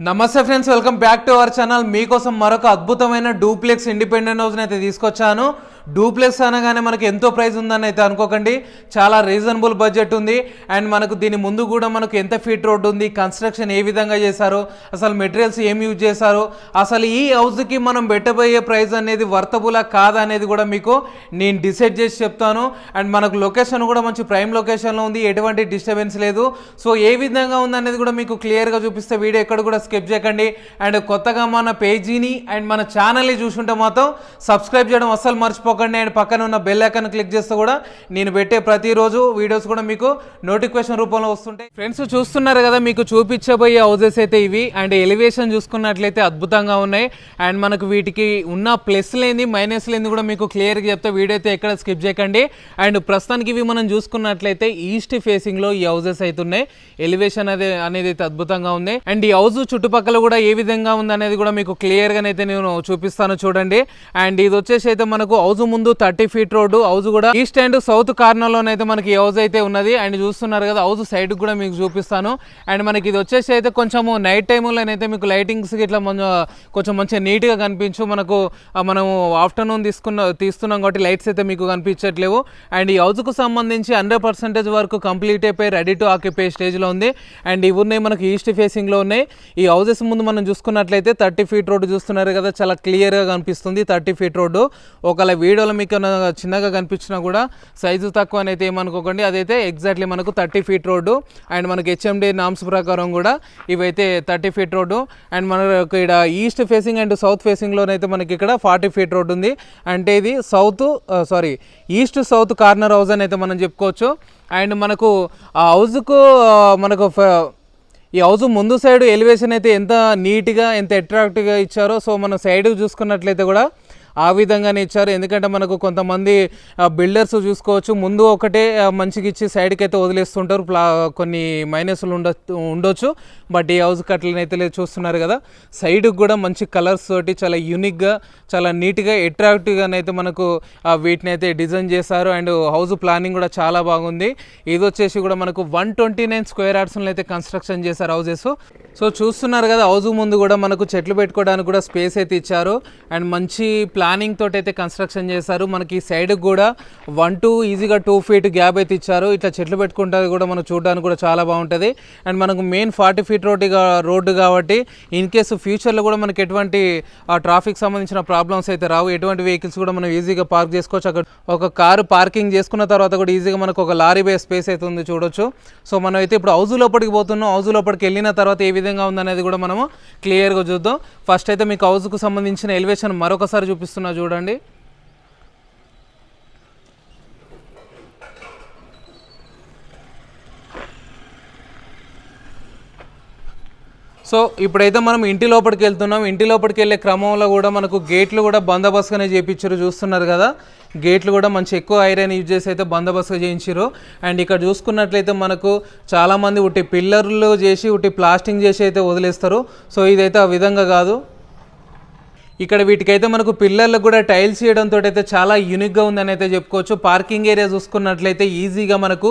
నమస్తే friends welcome back to our channel. మీకోసం మరొక అద్భుతమైన డూప్లెక్స్ ఇండిపెండెంట్ హౌస్ని అయితే తీసుకొచ్చాను. డూప్లెక్స్ అనగానే మనకి ఎంతో ప్రైస్ ఉందని అయితే అనుకోకండి. చాలా రీజనబుల్ బడ్జెట్ ఉంది. అండ్ మనకు దీని ముందు కూడా మనకు ఎంత ఫీట్ రోడ్ ఉంది కన్స్ట్రక్షన్ ఏ విధంగా చేశారు అసలు మెటీరియల్స్ ఏం యూజ్ చేశారు అసలు ఈ హౌస్కి మనం పెట్టబోయే ప్రైస్ అనేది వర్తబులా కాదా అనేది కూడా మీకు నేను డిసైడ్ చేసి చెప్తాను. అండ్ మనకు లొకేషన్ కూడా మంచి ప్రైమ్ లొకేషన్లో ఉంది ఎటువంటి డిస్టర్బెన్స్ లేదు. సో ఏ విధంగా ఉందనేది కూడా మీకు క్లియర్గా చూపిస్తే వీడియో ఎక్కడ కూడా స్కిప్ చేయకండి. అండ్ కొత్తగా మన పేజీని అండ్ మన ఛానల్ని చూసుంటే మాత్రం సబ్స్క్రైబ్ చేయడం అస్సలు మర్చిపోకండి. అండ్ పక్కన ఉన్న బెల్ ఐకాన్ క్లిక్ చేస్తే కూడా నేను పెట్టే ప్రతిరోజు వీడియోస్ కూడా మీకు నోటిఫికేషన్ రూపంలో వస్తుంటాయి. ఫ్రెండ్స్ చూస్తున్నారు కదా మీకు చూపించబోయే హౌజెస్ అయితే ఇవి. అండ్ ఎలివేషన్ చూసుకున్నట్లయితే అద్భుతంగా ఉన్నాయి. అండ్ మనకు వీటికి ఉన్న ప్లస్ లేని మైనస్ లేని కూడా మీకు క్లియర్గా చెప్తే వీడియో అయితే ఎక్కడ స్కిప్ చేయకండి. అండ్ ప్రస్తుతానికి ఇవి మనం చూసుకున్నట్లయితే ఈస్ట్ ఫేసింగ్లో ఈ హౌజెస్ అయితే ఉన్నాయి. ఎలివేషన్ అదే అనేది అయితే అద్భుతంగా ఉంది. అండ్ ఈ హౌస్ చుట్టుపక్కల కూడా ఏ విధంగా ఉంది అనేది కూడా మీకు క్లియర్గానైతే నేను చూపిస్తాను చూడండి. అండ్ ఇది వచ్చేసి అయితే మనకు హౌస్ ముందు థర్టీ ఫీట్ రోడ్డు హౌస్ కూడా ఈస్ట్ అండ్ సౌత్ కార్నర్లోనైతే మనకి హౌస్ అయితే ఉన్నది. అండ్ చూస్తున్నారు కదా హౌస్ సైడ్ కూడా మీకు చూపిస్తాను. అండ్ మనకి ఇది వచ్చేసి అయితే కొంచెము నైట్ టైంలోనైతే మీకు లైటింగ్స్ ఇట్లా కొంచెం మంచిగా నీట్గా కనిపించు. మనకు మనము ఆఫ్టర్నూన్ తీసుకున్న తీస్తున్నాం కాబట్టి లైట్స్ అయితే మీకు కనిపించట్లేవు. అండ్ ఈ హౌస్కు సంబంధించి హండ్రెడ్ పర్సెంటేజ్ వరకు కంప్లీట్ అయిపోయి రెడీ టు ఆక్యుపై స్టేజ్లో ఉంది. అండ్ ఇవి ఉన్నాయి మనకి ఈస్ట్ ఫేసింగ్లో ఉన్నాయి. ఈ హౌసెస్ ముందు మనం చూసుకున్నట్లయితే థర్టీ ఫీట్ రోడ్డు చూస్తున్నారు కదా చాలా క్లియర్గా కనిపిస్తుంది థర్టీ ఫీట్ రోడ్డు. ఒకవేళ వీడియోలో మీకు చిన్నగా కనిపించినా కూడా సైజు తక్కువ అని అయితే ఏమనుకోకండి. అదైతే ఎగ్జాక్ట్లీ మనకు థర్టీ ఫీట్ రోడ్డు అండ్ మనకి హెచ్ఎండి నామ్స్ ప్రకారం కూడా ఇవైతే థర్టీ ఫీట్ రోడ్డు అండ్ మనకు ఇక్కడ ఈస్ట్ ఫేసింగ్ అండ్ సౌత్ ఫేసింగ్లోనైతే మనకి ఇక్కడ ఫార్టీ ఫీట్ రోడ్డు ఉంది. అంటే ఇది south sorry east south corner house అని అయితే మనం చెప్పుకోవచ్చు. అండ్ మనకు ఆ హౌస్కు మనకు ఫ- ఈ హౌస్ ముందు సైడ్ ఎలివేషన్ అయితే ఎంత నీట్గా ఎంత అట్రాక్టివ్గా ఇచ్చారో సో మనం సైడ్ చూసుకున్నట్లయితే కూడా ఆ విధంగానే ఇచ్చారు. ఎందుకంటే మనకు కొంతమంది బిల్డర్స్ చూసుకోవచ్చు. ముందు ఒకటే మంచిగా ఇచ్చి సైడ్కి అయితే వదిలేస్తుంటారు. ప్లా కొన్ని మైనస్లు ఉండ ఉండొచ్చు. బట్ ఈ హౌస్ కట్లనైతే చూస్తున్నారు కదా. సైడ్కి కూడా మంచి కలర్స్ తోటి చాలా యూనిక్గా చాలా నీట్గా అట్రాక్టివ్గానైతే మనకు వీటిని అయితే డిజైన్ చేశారు. అండ్ హౌస్ ప్లానింగ్ కూడా చాలా బాగుంది. ఇది వచ్చేసి కూడా మనకు వన్ ట్వంటీ నైన్ స్క్వేర్ యార్డ్స్లో అయితే కన్స్ట్రక్షన్ చేశారు హౌసెస్ సో చూస్తున్నారు కదా హౌజు ముందు కూడా మనకు చెట్లు పెట్టుకోవడానికి కూడా స్పేస్ అయితే ఇచ్చారు. అండ్ మంచి ప్లానింగ్ తోటి అయితే కన్స్ట్రక్షన్ చేశారు. మనకి సైడ్ కూడా వన్ టూ ఈజీగా టూ ఫీట్ గ్యాప్ అయితే ఇచ్చారు. ఇట్లా చెట్లు పెట్టుకుంటే కూడా మనం చూడడానికి కూడా చాలా బాగుంటుంది. అండ్ మనకు main forty feet road road కాబట్టి ఇన్ కేసు ఫ్యూచర్లో కూడా మనకి ఎటువంటి ట్రాఫిక్ సంబంధించిన ప్రాబ్లమ్స్ అయితే రావు. ఎటువంటి వెహికల్స్ కూడా మనం ఈజీగా పార్క్ చేసుకోవచ్చు. అక్కడ ఒక కారు పార్కింగ్ చేసుకున్న తర్వాత కూడా ఈజీగా మనకు ఒక లారీ బే స్పేస్ అయితే ఉంది చూడొచ్చు. సో మనం అయితే ఇప్పుడు హౌజు లోపలికి పోతున్నాం. హౌజు లోపలికి వెళ్ళిన తర్వాత ఏ విధంగా ఉందనేది కూడా మనము క్లియర్గా చూద్దాం. ఫస్ట్ అయితే మీకు హౌస్కు సంబంధించిన ఎలివేషన్ మరొకసారి చూపిస్తున్నా చూడండి. సో ఇప్పుడైతే మనం ఇంటి లోపలికి వెళ్తున్నాం. ఇంటి లోపలికి వెళ్ళే క్రమంలో కూడా మనకు గేట్లు కూడా బందోబస్తుగానే చేయించారు చూస్తున్నారు కదా? గేట్లు కూడా మంచి ఎక్కువ ఐరన్ యూజ్ చేసి అయితే బందోబస్తుగా చేయించారు. అండ్ ఇక్కడ చూసుకున్నట్లయితే మనకు చాలామంది ఉట్టి పిల్లర్లు చేసి ఉట్టి ప్లాస్టింగ్ చేసి అయితే వదిలేస్తారు. సో ఇదైతే ఆ విధంగా కాదు. ఇక్కడ వీటికైతే మనకు పిల్లర్లకు కూడా టైల్స్ చేయడంతో అయితే చాలా యూనిక్గా ఉందని అయితే చెప్పుకోవచ్చు. పార్కింగ్ ఏరియా చూసుకున్నట్లయితే ఈజీగా మనకు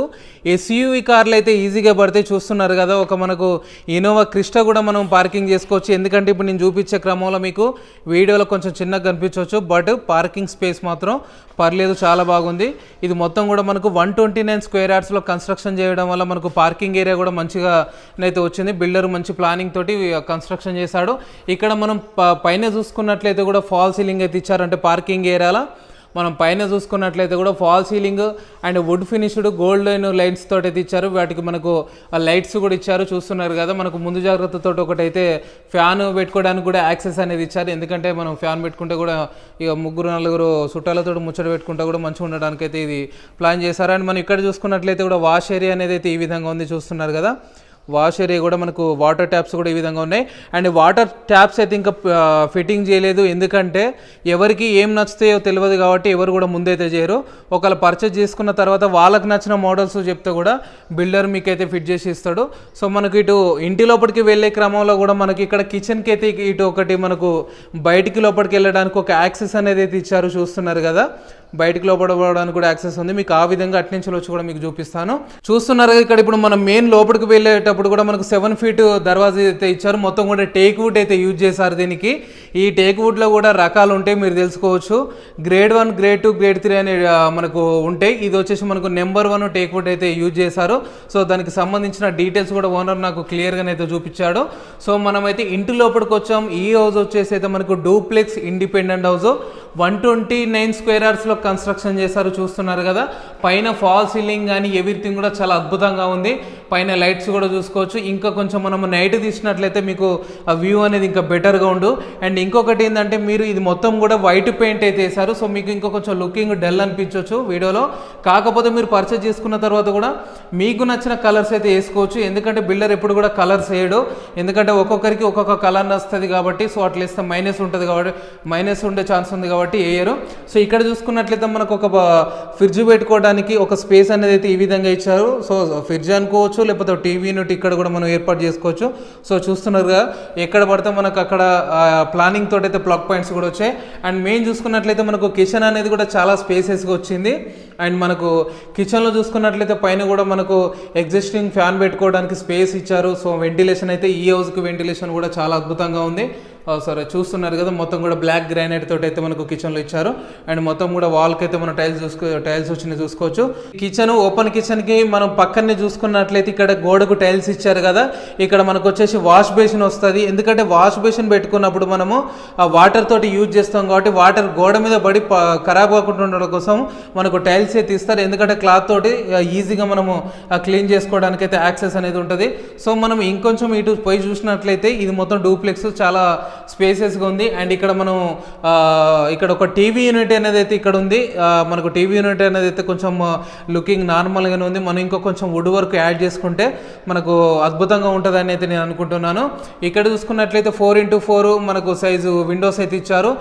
ఎస్యూవి కార్లు అయితే ఈజీగా పడితే చూస్తున్నారు కదా. ఒక మనకు ఇనోవా క్రిస్టా కూడా మనం పార్కింగ్ చేసుకోవచ్చు. ఎందుకంటే ఇప్పుడు నేను చూపించే క్రమంలో మీకు వీడియోలో కొంచెం చిన్నగా కనిపించవచ్చు. బట్ పార్కింగ్ స్పేస్ మాత్రం పర్లేదు చాలా బాగుంది. ఇది మొత్తం కూడా మనకు వన్ ట్వంటీ నైన్ స్క్వేర్ యార్డ్స్లో కన్స్ట్రక్షన్ చేయడం వల్ల మనకు పార్కింగ్ ఏరియా కూడా మంచిగా అయితే వచ్చింది. బిల్డర్ మంచి ప్లానింగ్ తోటి కన్స్ట్రక్షన్ చేశాడు. ఇక్కడ మనం పైన చూసుకున్న చూసుకున్నట్లయితే కూడా ఫాల్ సీలింగ్ అయితే ఇచ్చారంటే పార్కింగ్ ఏరియాలో? మనం పైన చూసుకున్నట్లయితే కూడా false ceiling and wood finished golden lights తోటి అయితే ఇచ్చారు. వాటికి మనకు లైట్స్ కూడా ఇచ్చారు. చూస్తున్నారు కదా మనకు ముందు జాగ్రత్తతో ఒకటైతే ఫ్యాన్ పెట్టుకోవడానికి కూడా యాక్సెస్ అనేది ఇచ్చారు. ఎందుకంటే మనం ఫ్యాన్ పెట్టుకుంటే కూడా ఇక ముగ్గురు నలుగురు చుట్టాలతో ముచ్చట పెట్టుకుంటే కూడా మంచిగా ఉండడానికి అయితే ఇది ప్లాన్ చేశారు. అండ్ మనం ఇక్కడ చూసుకున్నట్లయితే కూడా వాష్ ఏరియా అనేది అయితే ఈ విధంగా ఉంది చూస్తున్నారు కదా. వాష్ ఏరియా కూడా మనకు వాటర్ ట్యాప్స్ కూడా ఈ విధంగా ఉన్నాయి. అండ్ వాటర్ ట్యాప్స్ అయితే ఇంకా ఫిట్టింగ్ చేయలేదు. ఎందుకంటే ఎవరికి ఏం నచ్చుతాయో తెలియదు కాబట్టి ఎవరు కూడా ముందైతే చేయరు. ఒకవేళ పర్చేజ్ చేసుకున్న తర్వాత వాళ్ళకి నచ్చిన మోడల్స్ చెప్తే కూడా బిల్డర్ మీకు అయితే ఫిట్ చేసి ఇస్తాడు. సో మనకి ఇటు ఇంటి లోపలికి వెళ్ళే క్రమంలో కూడా మనకి ఇక్కడ కిచెన్కి అయితే ఇటు ఒకటి మనకు బయటికి లోపలికి వెళ్ళడానికి ఒక యాక్సెస్ అనేది అయితే ఇచ్చారు చూస్తున్నారు కదా. బయటికి లోపడడానికి కూడా యాక్సెస్ ఉంది. మీకు ఆ విధంగా అట్నుంచి వచ్చి కూడా మీకు చూపిస్తాను. చూస్తున్నారు ఇక్కడ ఇప్పుడు మనం మెయిన్ లోపలికి వెళ్ళేటప్పుడు కూడా మనకు సెవెన్ ఫీట్ దర్వాజా అయితే ఇచ్చారు. మొత్తం కూడా టేక్ వుడ్ అయితే యూజ్ చేశారు దీనికి. ఈ టేక్ వుడ్లో కూడా రకాలు ఉంటాయి మీరు తెలుసుకోవచ్చు. Grade one grade two grade three అనే మనకు ఉంటాయి. ఇది వచ్చేసి మనకు నెంబర్ వన్ టేక్ వుడ్ అయితే యూజ్ చేశారు. సో దానికి సంబంధించిన డీటెయిల్స్ కూడా ఓనర్ నాకు క్లియర్గా అయితే చూపించాడు. సో మనమైతే ఇంటి లోపలికి వచ్చాం. ఈ హౌస్ వచ్చేసి అయితే మనకు duplex independent house one twenty nine square అవర్స్లో కన్స్ట్రక్షన్ చేశారు చూస్తున్నారు కదా. పైన ఫాల్ సీలింగ్ కానీ ఎవ్రీథింగ్ కూడా చాలా అద్భుతంగా ఉంది. పైన లైట్స్ కూడా చూసుకోవచ్చు. ఇంకా కొంచెం మనం నైట్ తీసినట్లయితే మీకు ఆ వ్యూ అనేది ఇంకా బెటర్గా ఉండు. అండ్ ఇంకొకటి ఏంటంటే మీరు ఇది మొత్తం కూడా వైట్ పెయింట్ అయితే వేశారు. సో మీకు ఇంకా కొంచెం లుకింగ్ డల్ అనిపించవచ్చు వీడియోలో. కాకపోతే మీరు పర్చేజ్ చేసుకున్న తర్వాత కూడా మీకు నచ్చిన కలర్స్ అయితే వేసుకోవచ్చు. ఎందుకంటే బిల్డర్ ఎప్పుడు కూడా కలర్స్ వేయడు. ఎందుకంటే ఒక్కొక్కరికి ఒక్కొక్క కలర్ నస్తుంది కాబట్టి సో అట్లా వేస్తే మైనస్ ఉంటుంది కాబట్టి మైనస్ ఉండే ఛాన్స్ ఉంది కాబట్టి వేయరు సో ఇక్కడ చూసుకున్నట్లయితే మనకు ఒక ఫ్రిడ్జ్ పెట్టుకోవడానికి ఒక స్పేస్ అనేది అయితే ఈ విధంగా ఇచ్చారు. సో ఫ్రిడ్జ్ అనుకోవచ్చు లేకపోతే టీవీ యూనిట్ ఇక్కడ కూడా మనం ఏర్పాటు చేసుకోవచ్చు. సో చూస్తున్నారుగా ఎక్కడ పడితే మనకు అక్కడ ప్లానింగ్ తోటి అయితే ప్లగ్ పాయింట్స్ కూడా వచ్చాయి. అండ్ మెయిన్ చూసుకున్నట్లయితే మనకు కిచెన్ అనేది కూడా చాలా స్పేసెస్గా వచ్చింది. అండ్ మనకు కిచెన్లో చూసుకున్నట్లయితే పైన కూడా మనకు ఎగ్జిస్టింగ్ ఫ్యాన్ పెట్టుకోవడానికి స్పేస్ ఇచ్చారు. సో వెంటిలేషన్ అయితే ఈ హౌస్కి వెంటిలేషన్ కూడా చాలా అద్భుతంగా ఉంది. సరే చూస్తున్నారు కదా మొత్తం కూడా బ్లాక్ గ్రానైట్ తోటి అయితే మనకు కిచెన్లో ఇచ్చారు. అండ్ మొత్తం కూడా వాల్కి అయితే మనం టైల్స్ చూసుకో టైల్స్ వచ్చినాయి చూసుకోవచ్చు. కిచెన్ ఓపెన్ కిచెన్కి మనం పక్కనే చూసుకున్నట్లయితే ఇక్కడ గోడకు టైల్స్ ఇచ్చారు కదా. ఇక్కడ మనకు వచ్చేసి వాష్ బేసిన్ వస్తుంది. ఎందుకంటే వాష్ బేసిన్ పెట్టుకున్నప్పుడు మనము ఆ వాటర్ తోటి యూజ్ చేస్తాం కాబట్టి వాటర్ గోడ మీద పడి ఖరాబ్ కాకుండా ఉండడం కోసం మనకు టైల్స్ అయితే ఇస్తారు ఎందుకంటే క్లాత్ తోటి ఈజీగా మనము క్లీన్ చేసుకోవడానికి అయితే యాక్సెస్ అనేది ఉంటుంది. సో మనం ఇంకొంచెం ఇటు పోయి చూసినట్లయితే ఇది మొత్తం డూప్లెక్స్ చాలా స్పేసెస్గా ఉంది. అండ్ ఇక్కడ మనం ఇక్కడ ఒక టీవీ యూనిట్ అనేది అయితే ఇక్కడ ఉంది. మనకు టీవీ యూనిట్ అనేది అయితే కొంచెం లుకింగ్ నార్మల్గానే ఉంది. మనం ఇంకా కొంచెం వుడ్ వర్క్ యాడ్ చేసుకుంటే మనకు అద్భుతంగా ఉంటుందని అయితే నేను అనుకుంటున్నాను. ఇక్కడ చూసుకున్నట్లయితే ఫోర్ ఇంటూ ఫోర్ మనకు సైజు విండోస్ అయితే ఇచ్చారు.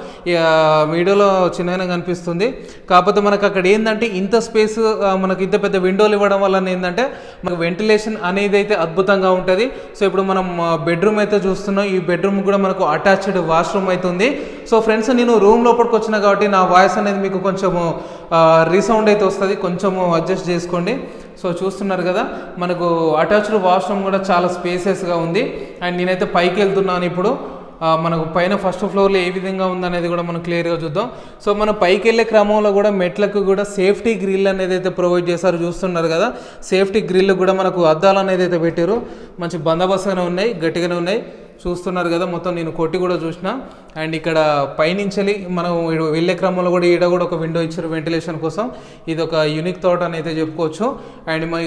వీడియోలో చిన్నగా కనిపిస్తుంది కాకపోతే మనకు అక్కడ ఏంటంటే ఇంత స్పేస్ మనకు ఇంత పెద్ద విండోలు ఇవ్వడం వల్ల ఏంటంటే మనకు వెంటిలేషన్ అనేది అయితే అద్భుతంగా ఉంటుంది. సో ఇప్పుడు మనం బెడ్రూమ్ అయితే చూస్తున్నాం. ఈ బెడ్రూమ్ కూడా మనకు అటాచ్డ్ వాష్రూమ్ అయితే ఉంది సో ఫ్రెండ్స్ నేను రూమ్ లోపలికి వచ్చిన కాబట్టి నా వాయిస్ అనేది మీకు కొంచెము రీసౌండ్ అయితే వస్తుంది. కొంచెము అడ్జస్ట్ చేసుకోండి. సో చూస్తున్నారు కదా మనకు అటాచ్డ్ వాష్రూమ్ కూడా చాలా స్పేసెస్గా ఉంది. అండ్ నేనైతే పైకి వెళ్తున్నాను ఇప్పుడు. మనకు పైన ఫస్ట్ ఫ్లోర్లో ఏ విధంగా ఉందనేది కూడా మనం క్లియర్గా చూద్దాం. సో మనం పైకి వెళ్ళే క్రమంలో కూడా మెట్లకు కూడా సేఫ్టీ గ్రిల్ అనేది అయితే ప్రొవైడ్ చేశారు చూస్తున్నారు కదా. సేఫ్టీ గ్రిల్ కూడా మనకు అద్దాలు అనేది అయితే పెట్టారు. మంచి బందోబస్తుగానే ఉన్నాయి గట్టిగానే ఉన్నాయి. చూస్తున్నారు కదా మొత్తం నేను కొట్టి కూడా చూసిన. అండ్ ఇక్కడ పైనుంచి మనం ఈడ వెళ్ళే క్రమంలో కూడా ఈడ కూడా ఒక విండో ఇచ్చారు వెంటిలేషన్ కోసం. ఇది ఒక యూనిక్ థాట్ అని అయితే చెప్పుకోవచ్చు. అండ్ మన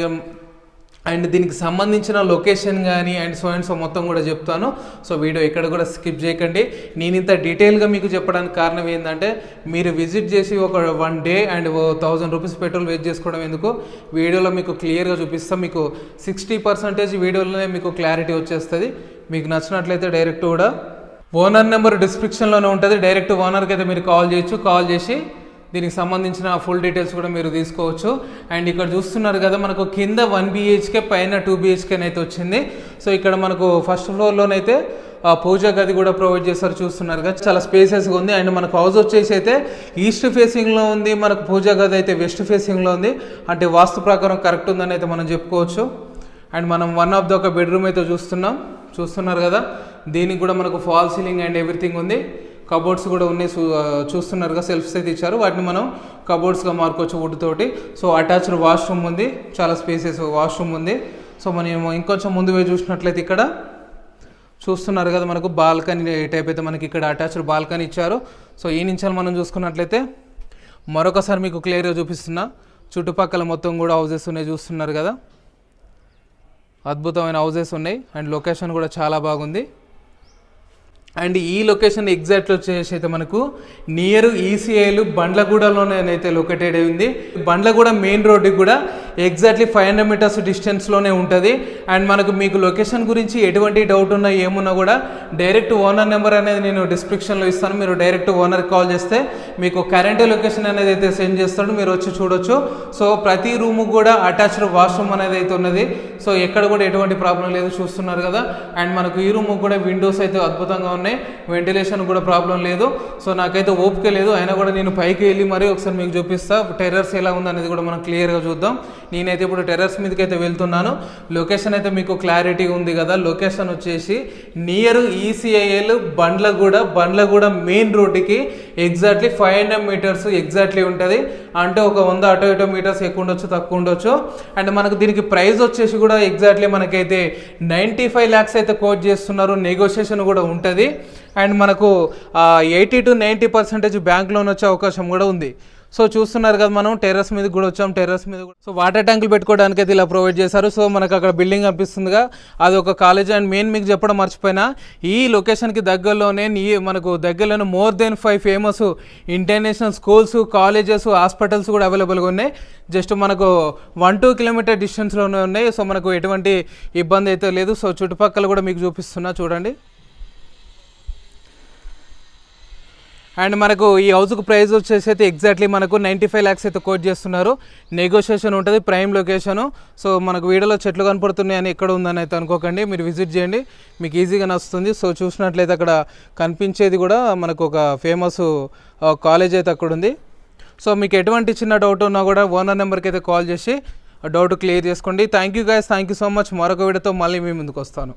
అండ్ దీనికి సంబంధించిన లొకేషన్ కానీ అండ్ సో అండ్ సో మొత్తం కూడా చెప్తాను. సో వీడియో ఎక్కడ కూడా స్కిప్ చేయకండి. నేను ఇంత డీటెయిల్గా మీకు చెప్పడానికి కారణం ఏంటంటే మీరు విజిట్ చేసి ఒక one day and thousand rupees petrol waste చేసుకోవడం ఎందుకు? వీడియోలో మీకు క్లియర్గా చూపిస్తాం. మీకు సిక్స్టీ పర్సెంటేజ్ వీడియోలోనే మీకు క్లారిటీ వచ్చేస్తుంది. మీకు నచ్చినట్లయితే డైరెక్ట్ కూడా ఓనర్ నెంబర్ డిస్క్రిప్షన్లోనే ఉంటుంది. డైరెక్ట్ ఓనర్కి అయితే మీరు కాల్ చేయొచ్చు. కాల్ చేసి దీనికి సంబంధించిన ఫుల్ డీటెయిల్స్ కూడా మీరు తీసుకోవచ్చు. అండ్ ఇక్కడ చూస్తున్నారు కదా మనకు కింద వన్ బిహెచ్కే పైన టూ బిహెచ్కే అయితే వచ్చింది. సో ఇక్కడ మనకు ఫస్ట్ ఫ్లోర్లోనైతే పూజ పూజా గది కూడా ప్రొవైడ్ చేస్తారు చూస్తున్నారు కదా. చాలా స్పేసెస్గా ఉంది. అండ్ మనకు హౌస్ వచ్చేసి అయితే ఈస్ట్ ఫేసింగ్లో ఉంది మనకు పూజా గది అయితే వెస్ట్ ఫేసింగ్లో ఉంది. అంటే వాస్తు ప్రకారం కరెక్ట్ ఉందని అయితే మనం చెప్పుకోవచ్చు. అండ్ మనం వన్ ఆఫ్ ద ఒక బెడ్రూమ్ అయితే చూస్తున్నాం. చూస్తున్నారు కదా దీనికి కూడా మనకు ఫాల్ సీలింగ్ అండ్ ఎవ్రీథింగ్ ఉంది. కబోర్డ్స్ కూడా ఉన్నాయి. చూ- చూస్తున్నారు కదా సెల్ఫ్స్ అయితే ఇచ్చారు. వాటిని మనం కబోర్డ్స్గా మార్కోవచ్చు వుడ్ తోటి. సో అటాచ్డ్ వాష్రూమ్ ఉంది. చాలా స్పేసెస్ వాష్రూమ్ ఉంది. సో మనం ఇంకొంచెం ముందు పోయి చూసినట్లయితే ఇక్కడ చూస్తున్నారు కదా మనకు బాల్కనీ టైప్ అయితే మనకి ఇక్కడ అటాచ్డ్ బాల్కనీ ఇచ్చారు. సో ఈ నుంచి మనం చూసుకున్నట్లయితే మరొకసారి మీకు క్లియర్గా చూపిస్తున్నా. చుట్టుపక్కల మొత్తం కూడా హౌజెస్ ఉన్నాయి చూస్తున్నారు కదా. అద్భుతమైన హౌజెస్ ఉన్నాయి. అండ్ లొకేషన్ కూడా చాలా బాగుంది. అండ్ ఈ లొకేషన్ ఎగ్జాక్ట్ వచ్చేసి అయితే మనకు నియర్ ఈసీఐలు బండ్లగూడలోనే అయితే లొకేటెడ్ అయి ఉంది బండ్లగూడ మెయిన్ రోడ్డుకి కూడా ఎగ్జాక్ట్లీ ఫైవ్ హండ్రెడ్ మీటర్స్ డిస్టెన్స్లోనే ఉంటుంది. అండ్ మనకు మీకు లొకేషన్ గురించి ఎటువంటి డౌట్ ఉన్నా ఏమున్నా కూడా డైరెక్ట్ ఓనర్ నెంబర్ అనేది నేను డిస్క్రిప్షన్లో ఇస్తాను. మీరు డైరెక్ట్ ఓనర్కి కాల్ చేస్తే మీకు కరెంట్ లొకేషన్ అనేది అయితే సెండ్ చేస్తాడు. మీరు వచ్చి చూడొచ్చు. సో ప్రతి రూమ్ కూడా అటాచ్డ్ వాష్రూమ్ అనేది అయితే ఉన్నది. సో ఎక్కడ కూడా ఎటువంటి ప్రాబ్లం లేదు. చూస్తున్నారు కదా. అండ్ మనకు ఈ రూమ్ కూడా విండోస్ అయితే అద్భుతంగా ఉన్నాయి. వెంటిలేషన్ కూడా ప్రాబ్లం లేదు. సో నాకైతే ఓపిక లేదు. అయినా కూడా నేను పైకి వెళ్ళి మరీ ఒకసారి మీకు చూపిస్తా. టెర్రర్స్ ఎలా ఉంది అనేది కూడా మనం క్లియర్గా చూద్దాం. నేనైతే ఇప్పుడు టెర్రస్ మీదకి అయితే వెళ్తున్నాను. లొకేషన్ అయితే మీకు క్లారిటీ ఉంది కదా. లొకేషన్ వచ్చేసి near ECIL Bandlaguda. Bandlaguda main రోడ్డుకి exactly five hundred meters exactly ఉంటుంది. అంటే ఒక వంద అటో ఇటో మీటర్స్ ఎక్కువ ఉండొచ్చు తక్కువ ఉండొచ్చు. అండ్ మనకు దీనికి ప్రైస్ వచ్చేసి కూడా ఎగ్జాక్ట్లీ మనకైతే నైంటీ ఫైవ్ ల్యాక్స్ అయితే కోట్ చేస్తున్నారు. నెగోషియేషన్ కూడా ఉంటుంది. అండ్ మనకు eighty to ninety percentage bank loan వచ్చే అవకాశం కూడా ఉంది. సో చూస్తున్నారు కదా మనం టెర్రస్ మీద కూడా వచ్చాం టెర్రస్ మీద కూడా. సో వాటర్ ట్యాంకులు పెట్టుకోవడానికి అయితే ఇలా ప్రొవైడ్ చేశారు. సో మనకు అక్కడ బిల్డింగ్ కనిపిస్తుందిగా అది ఒక కాలేజ్ అండ్ మెయిన్ మీకు చెప్పడం మర్చిపోయినా. ఈ లొకేషన్కి దగ్గరలోనే నీ మనకు దగ్గరలోనే more than five famous international schools colleges hospitals కూడా అవైలబుల్గా ఉన్నాయి. జస్ట్ మనకు వన్ టూ కిలోమీటర్ డిస్టెన్స్లోనే ఉన్నాయి. సో మనకు ఎటువంటి ఇబ్బంది అయితే లేదు. సో చుట్టుపక్కల కూడా మీకు చూపిస్తున్నా. చూడండి. అండ్ మనకు ఈ హౌస్కి ప్రైస్ వచ్చేసి అయితే ఎగ్జాక్ట్లీ మనకు నైంటీ ఫైవ్ ల్యాక్స్ అయితే కోట్ చేస్తున్నారు. నెగోషియేషన్ ఉంటుంది ప్రైమ్ లొకేషను సో మనకు వీడియోలో చెట్లు కనపడుతున్నాయి అని ఎక్కడ ఉందని అయితే అనుకోకండి. మీరు విజిట్ చేయండి. మీకు ఈజీగా నస్తుంది సో చూసినట్లయితే అక్కడ కనిపించేది కూడా మనకు ఒక ఫేమస్ కాలేజ్ అయితే అక్కడ ఉంది. సో మీకు ఎటువంటి చిన్న డౌట్ ఉన్నా కూడా ఓనర్ నెంబర్కి అయితే కాల్ చేసి డౌట్ క్లియర్ చేసుకోండి. Thank you guys thank you so much మరొక వీడియోతో మళ్ళీ మీ ముందుకు వస్తాను.